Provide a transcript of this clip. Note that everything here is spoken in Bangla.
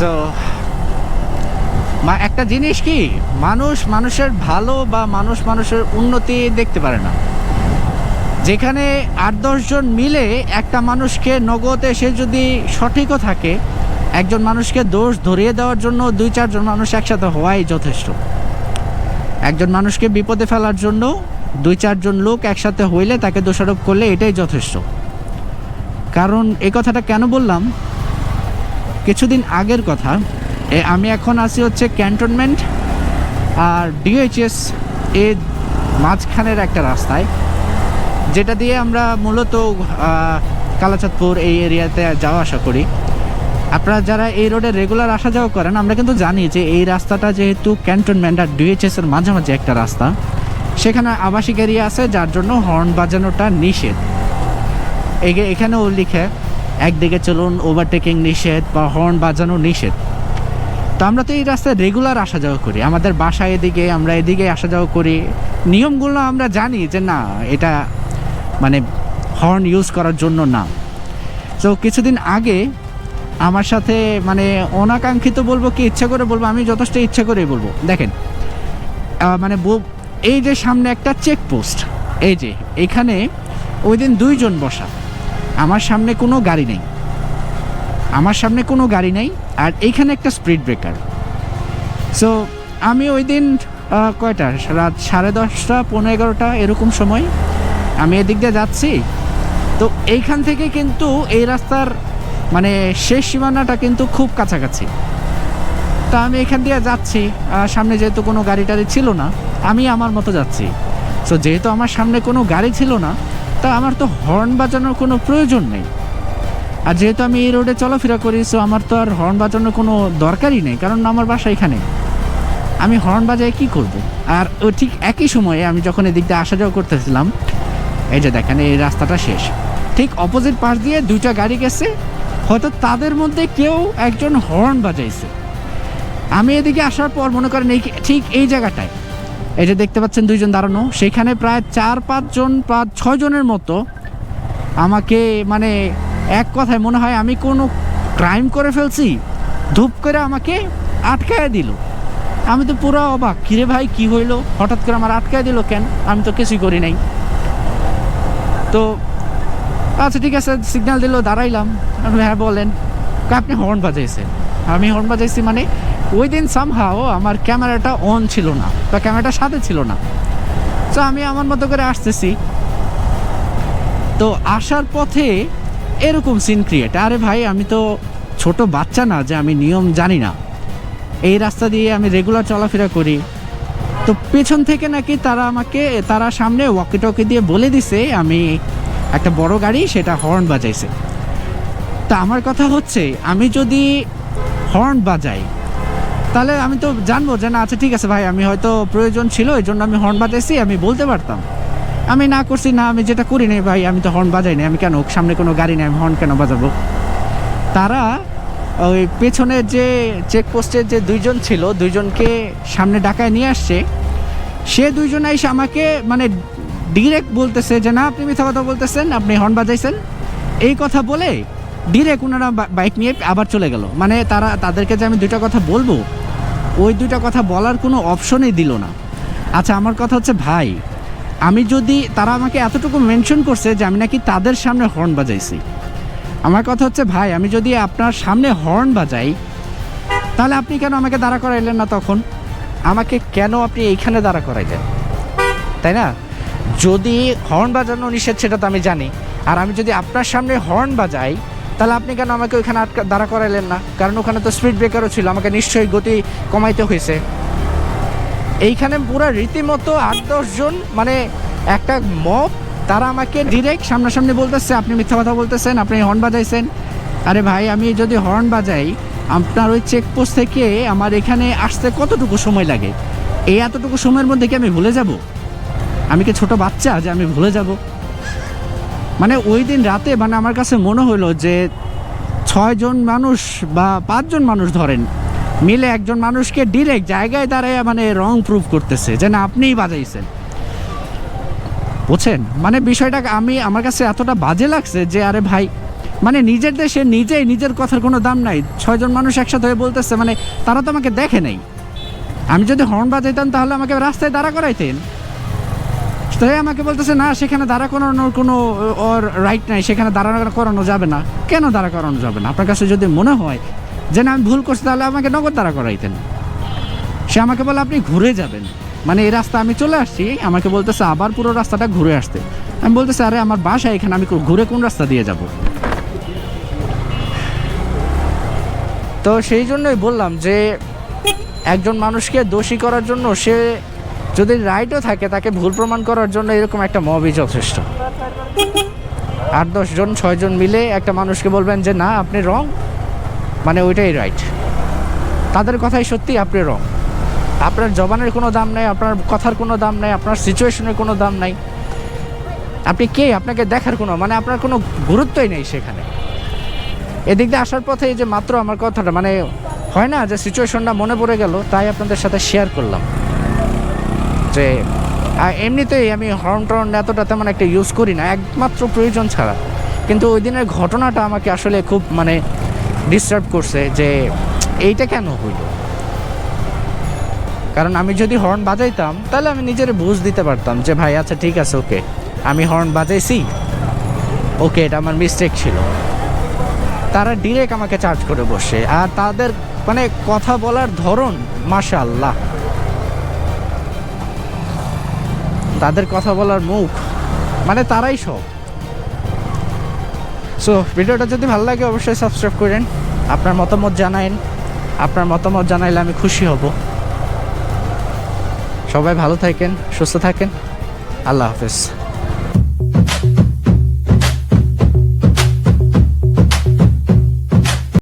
সো একটা জিনিস কি? মানুষ মানুষের ভালো বা মানুষ মানুষের উন্নতি দেখতে পারে না। যেখানে আট দশজন মিলে একটা মানুষকে নগদে এসে যদি সঠিকও থাকে, একজন মানুষকে দোষ ধরিয়ে দেওয়ার জন্য দুই চারজন মানুষ একসাথে হওয়াই যথেষ্ট। একজন মানুষকে বিপদে ফেলার জন্য দুই চারজন লোক একসাথে হইলে তাকে দোষারোপ করলে এটাই যথেষ্ট। কারণ এই কথাটা কেন বললাম? কিছুদিন আগের কথা। এ, আমি এখন আছি হচ্ছে ক্যান্টনমেন্ট আর ডিএইচএস এর মাঝখানের একটা রাস্তায়, যেটা দিয়ে আমরা মূলত কালাচাঁদপুর এই এরিয়াতে যাওয়া আসা করি। আপনারা যারা এই রোডে রেগুলার আসা যাওয়া করেন, আমরা কিন্তু জানি যে এই রাস্তাটা যেহেতু ক্যান্টনমেন্ট আর ডিএইচএস এর মাঝামাঝি একটা রাস্তা, সেখানে আবাসিক এরিয়া আছে, যার জন্য হর্ন বাজানোটা নিষেধ। এখানেও লিখে একদিকে চলুন ওভারটেকিং নিষেধ বা হর্ন বাজানো নিষেধ। তো আমরা তো এই রাস্তায় রেগুলার আসা যাওয়া করি। আমাদের বাসা এদিকে, আমরা এদিকে আসা যাওয়া করি। নিয়মগুলো আমরা জানি যে না, এটা মানে হর্ন ইউজ করার জন্য না। তো কিছুদিন আগে আমার সাথে মানে অনাকাঙ্ক্ষিত বলব কি, ইচ্ছা করে বলব, আমি যথেষ্ট ইচ্ছা করে বলব। দেখেন মানে এই যে সামনে একটা চেকপোস্ট এই যে, এখানে ওই দিন দুইজন বসা। আমার সামনে কোনো গাড়ি নেই। আমার সামনে কোনো গাড়ি নেই আর এইখানে একটা স্পিড ব্রেকার। সো আমি ওই দিন কয়টা? রাত সাড়ে দশটা পনেরো এগারোটা এরকম সময় আমি এদিক দিয়ে যাচ্ছি। তো এইখান থেকে কিন্তু এই রাস্তার মানে শেষ সীমানাটা কিন্তু খুব কাছাকাছি। তা আমি এখান দিয়ে যাচ্ছি সামনে যেহেতু কোনো গাড়ি টাড়ি ছিল না, আমি আমার মতো যাচ্ছি। সো যেহেতু আমার সামনে কোনো গাড়ি ছিল না তা আমার তো হর্ন বাজানোর কোনো প্রয়োজন নেই। আর যেহেতু আমি এই রোডে চলাফেরা করি সো আমার তো আর হর্ন বাজানোর কোনো দরকারই নেই, কারণ আমার বাসা এখানে। আমি হর্ন বাজায় কি করব? আর ও ঠিক একই সময়ে আমি যখন এদিক দিয়ে আসা যাওয়া করতেছিলাম, এই যে দেখেন, এই রাস্তাটা শেষ। ঠিক অপোজিট পাশ দিয়ে দুইটা গাড়ি গেছে, হয়তো তাদের মধ্যে কেউ একজন হর্ন বাজাইছে। আমি এদিকে আসার পর মনে করেন এই ঠিক এই জায়গাটায় যে দেখতে পাচ্ছেন দুইজন দাঁড়ানো, সেখানে প্রায় চার পাঁচজন পাঁচ ছয় জনের মতো আমাকে মানে এক কথায় মনে হয় আমি কোনো ক্রাইম করে ফেলছি, ধূপ করে আমাকে আটকায় দিল। আমি তো পুরো অবাক, কিরে ভাই, কি হইল? হঠাৎ করে আমার আটকায় দিল কেন? আমি তো কিছুই করি নাই। তো আচ্ছা ঠিক আছে সিগন্যাল দিল, দাঁড়াইলাম। হ্যাঁ বলেন আপনি হর্ন বাজাইছেন। আমি হর্ন বাজাইছি মানে ওই দিন সামহাও আমার ক্যামেরাটা অন ছিল না বা ক্যামেরাটা সাথে ছিল না। তো আমি আমার মতো করে আসতেছি। তো আসার পথে এরকম সিন ক্রিয়েট আরে ভাই, আমি তো ছোট বাচ্চা না যে আমি নিয়ম জানি না। এই রাস্তা দিয়ে আমি রেগুলার চলাফেরা করি। তো পেছন থেকে নাকি তারা আমাকে, তারা সামনে ওয়াকি টকি দিয়ে বলে দিছে, আমি একটা বড় গাড়ি, সেটা হর্ন বাজাইছে। তা আমার কথা হচ্ছে, আমি যদি হর্ন বাজাই তাহলে আমি তো জানব যে না আচ্ছা ঠিক আছে ভাই, আমি হয়তো প্রয়োজন ছিল, এই জন্য আমি হর্ন বাজাইছি, আমি বলতে পারতাম। আমি না করছি, না, আমি যেটা করি নাই ভাই, আমি তো হর্ন বাজাই নাই, আমি কেন, সামনে কোনো গাড়ি নেই, আমি হর্ন কেন বাজাবো? তারা ওই পেছনের যে চেকপোস্টের যে দুইজন ছিল, দুইজনকে সামনে ডাকায় নিয়ে আসছে, সে দুইজন এসে আমাকে মানে ডিরেক্ট বলতেছে যে, না, আপনি মিথ্যা কথা বলতেছেন, আপনি হর্ন বাজাইছেন। এই কথা বলে ডিরেক্ট ওনারা বাইক নিয়ে আবার চলে গেল। মানে তারা, তাদেরকে যে আমি দুইটা কথা বলব ওই দুইটা কথা বলার কোনো অপশনই দিল না। আচ্ছা আমার কথা হচ্ছে, ভাই, আমি যদি, তারা আমাকে এতটুকু মেনশন করছে যে আমি নাকি তাদের সামনে হর্ন বাজাইছি। আমার কথা হচ্ছে, ভাই, আমি যদি আপনার সামনে হর্ন বাজাই, তাহলে আপনি কেন আমাকে দাঁড়া করাইলেন না তখন? আমাকে কেন আপনি এইখানে দাঁড়া করাইলেন? তাই না? যদি হর্ন বাজানো নিষেধ, সেটা তো আমি জানি। আর আমি যদি আপনার সামনে হর্ন বাজাই তাহলে আপনি কেন আমাকে ওইখানে আটকা দাঁড়া করাইলেন না? কারণ ওখানে তো স্পিড ব্রেকারও ছিল, আমাকে নিশ্চয়ই গতি কমাইতে হয়েছে এইখানে পুরো রীতিমতো আট জন মানে একটা মব, তারা আমাকে ডিরেক্ট সামনাসামনি বলতেছে, আপনি মিথ্যা কথা বলতেছেন, আপনি হর্ন বাজাইছেন। আরে ভাই, আমি যদি হর্ন বাজাই, আপনার ওই চেকপোস্ট থেকে আমার এখানে আসতে কতটুকু সময় লাগে? এই এতটুকু সময়ের মধ্যে কি আমি ভুলে যাব? আমি কি ছোট বাচ্চা যে আমি ভুলে যাব? মানে ওই দিন রাতে মানে আমার কাছে মনে হলো যে ছয়জন মানুষ বা পাঁচজন মানুষ ধরেন, মিলে একজন মানুষকে ডিরেক্ট জায়গায় দাঁড়ায় মানে রং প্রুফ করতেছে যে না, আপনিই বাজাইছেন। বুঝছেন? মানে বিষয়টা আমি, আমার কাছে এতটা বাজে লাগছে যে আরে ভাই মানে নিজের দেশে নিজেই নিজের কথার কোনো দাম নাই। ছয়জন মানুষ একসাথে হয়ে বলতেছে মানে তারা তো আমাকে দেখে নেই। আমি যদি হর্ন বাজাইতাম তাহলে আমাকে রাস্তায় দাঁড়া করাইতেন। তাই আমাকে বলতেছে, না, সেখানে দাঁড়া করানোর কোনো ওর রাইট নাই, সেখানে দাঁড়া করানো যাবে না। কেন দাঁড়া করানো যাবে না? আপনার কাছে যদি মনে হয় যে, না, আমি ভুল করছি, তাহলে আমাকে নগদ দাঁড়া করাইতেন। সে আমাকে বলে, আপনি ঘুরে যাবেন। মানে এই রাস্তা আমি চলে আসছি, আমাকে বলতেছে, আবার পুরো রাস্তাটা ঘুরে আসতে। আমি বলতেছি, আরে, আমার বাসা এখানে আমি ঘুরে কোন রাস্তা দিয়ে যাব? তো সেই জন্যই বললাম যে, একজন মানুষকে দোষী করার জন্য সে যদি রাইটও থাকে তাকে ভুল প্রমাণ করার জন্য এরকম একটা মবই যথেষ্ট। আট দশজন ছয়জন মিলে একটা মানুষকে বলবেন যে, না, আপনি রং। মানে ওইটাই রাইট। তাদের কথাই সত্যি, আপনি রং। আপনার জবানের কোনো দাম নাই, আপনার কথার কোনো দাম নাই, আপনার সিচুয়েশনের কোনো দাম নাই। আপনি কে? আপনাকে দেখার কোনো মানে আপনার কোনো গুরুত্বই নেই সেখানে। এদিক দিয়ে আসার পথে এই যে মাত্র আমার কথাটা মানে হয় না যে সিচুয়েশনটা মনে পড়ে গেল, তাই আপনাদের সাথে শেয়ার করলাম। যে এমনিতেই আমি হর্ন টর্ন এতটা তেমন একটা ইউজ করি না, একমাত্র প্রয়োজন ছাড়া। কিন্তু ওই দিনের ঘটনাটা আমাকে আসলে খুব মানে ডিস্টার্ব করছে যে, এইটা কেন হইল? কারণ আমি যদি হর্ন বাজাইতাম, তাহলে আমি নিজের বুঝ দিতে পারতাম যে, ভাই আচ্ছা ঠিক আছে, ওকে। আমি হর্ন বাজাইছি। ওকে, এটা আমার মিস্টেক ছিল। তারা ডিরেক্ট আমাকে চার্জ করে বসে। আর তাদের মানে কথা বলার ধরন, মাশাআল্লাহ। তাদের কথা বলার মুখ। মানে তারাই সব। সো ভিডিওটা যদি ভালো লাগে, অবশ্যই সাবস্ক্রাইব করেন। আপনার মতামত জানাইন আপনার মতামত জানাইলে আমি খুশি হব। সবাই ভালো থাকেন, সুস্থ থাকেন। আল্লাহ হাফেজ।